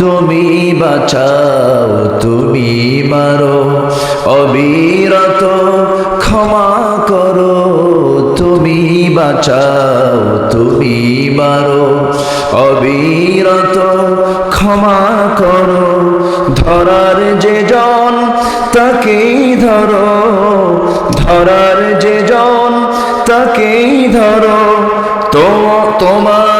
তুমি বাঁচাও, তুমি মারো। অবিরত ক্ষমা করো, তুমি বাঁচাও, তুমি মারো। অবিরত ক্ষমা করো, ধরার যে জন তাকেই ধরো। ধরার যে জন তাকেই ধরো। তো তোমার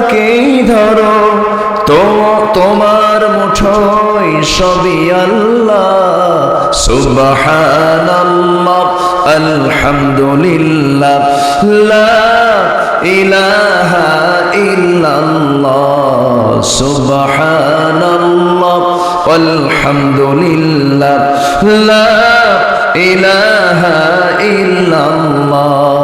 জন ধরো। তো, তোমার মুঠোয় সবই আল্লাহ। সুবহানাল্লাহ, আলহামদুলিল্লাহ, লা ইলাহা ইল্লাল্লাহ, সুবহানাল্লাহ walhamdulillah লা ইলাহা ইল্লাল্লাহ।